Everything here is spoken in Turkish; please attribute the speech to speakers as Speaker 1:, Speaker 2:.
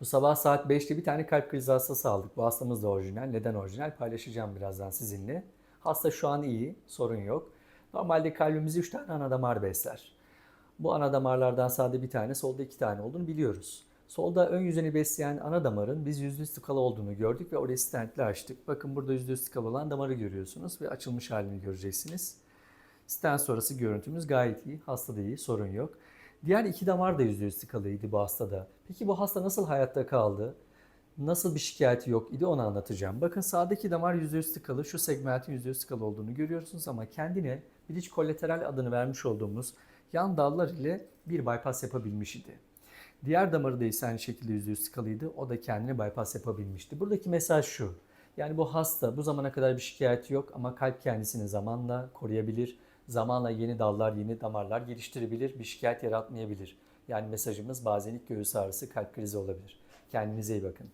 Speaker 1: Bu sabah saat 5'te bir tane kalp krizi hastası aldık. Bu hastamız da orijinal. Neden orijinal? Paylaşacağım birazdan sizinle. Hasta şu an iyi, sorun yok. Normalde kalbimizi 3 tane ana damar besler. Bu ana damarlardan sağda bir tane, solda iki tane olduğunu biliyoruz. Solda ön yüzeni besleyen ana damarın biz yüzde yüz tıkalı olduğunu gördük ve orayı stentle açtık. Bakın burada yüzde yüz tıkalı olan damarı görüyorsunuz ve açılmış halini göreceksiniz. Stent sonrası görüntümüz gayet iyi. Hastada iyi, sorun yok. Diğer iki damar da %100 tıkalıydı bu hastada. Peki bu hasta nasıl hayatta kaldı? Nasıl bir şikayeti yok idi onu anlatacağım. Bakın sağdaki damar %100 tıkalı, şu segmentin %100 tıkalı olduğunu görüyorsunuz ama kendine biliç kolateral adını vermiş olduğumuz yan dallar ile bir bypass yapabilmiş idi. Diğer damarı da ise aynı şekilde %100 tıkalıydı. O da kendine bypass yapabilmişti. Buradaki mesaj şu. Yani bu hasta bu zamana kadar bir şikayeti yok ama kalp kendisini zamanla koruyabilir. Zamanla yeni dallar, yeni damarlar geliştirebilir. Bir şikayet yaratmayabilir. Yani mesajımız bazen ilk göğüs ağrısı, kalp krizi olabilir. Kendinize iyi bakın.